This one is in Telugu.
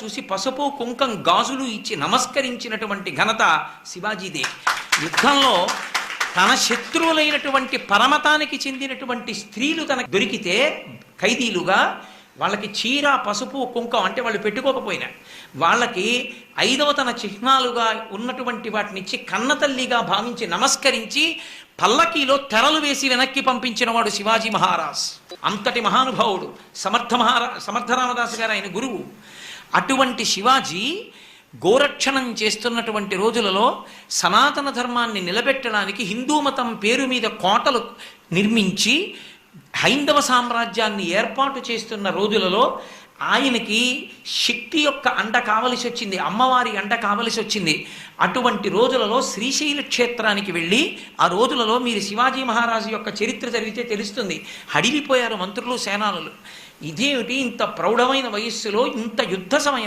చూసి పసుపు కుంకం గాజులు ఇచ్చి నమస్కరించినటువంటి ఘనత శివాజీదే. యుద్ధంలో తన శత్రువులైనటువంటి పరమతానికి చెందినటువంటి స్త్రీలు తనకు దొరికితే ఖైదీలుగా వాళ్ళకి చీర పసుపు కుంకం అంటే వాళ్ళు పెట్టుకోకపోయినా వాళ్ళకి ఐదవ తన చిహ్నాలుగా ఉన్నటువంటి వాటిని ఇచ్చి కన్నతల్లిగా భావించి నమస్కరించి పల్లకీలో తెరలు వేసి వెనక్కి పంపించిన వాడు శివాజీ మహారాజ్. అంతటి మహానుభావుడు. సమర్థ మహారా సమర్థ రామదాసు గారు ఆయన గురువు. అటువంటి శివాజీ గోరక్షణం చేస్తున్నటువంటి రోజులలో సనాతన ధర్మాన్ని నిలబెట్టడానికి హిందూ మతం పేరు మీద కోటలు నిర్మించి హైందవ సామ్రాజ్యాన్ని ఏర్పాటు చేస్తున్న రోజులలో ఆయనకి శక్తి యొక్క అండ కావలసి వచ్చింది అమ్మవారి అండ కావలసి వచ్చింది. అటువంటి రోజులలో శ్రీశైల క్షేత్రానికి వెళ్ళి ఆ రోజులలో మీరు శివాజీ మహారాజు యొక్క చరిత్ర చదివితే తెలుస్తుంది. హడిలిపోయారు మంత్రులు సేనానులు. ఇదేమిటి ఇంత ప్రౌఢమైన వయస్సులో ఇంత యుద్ధ సమయం?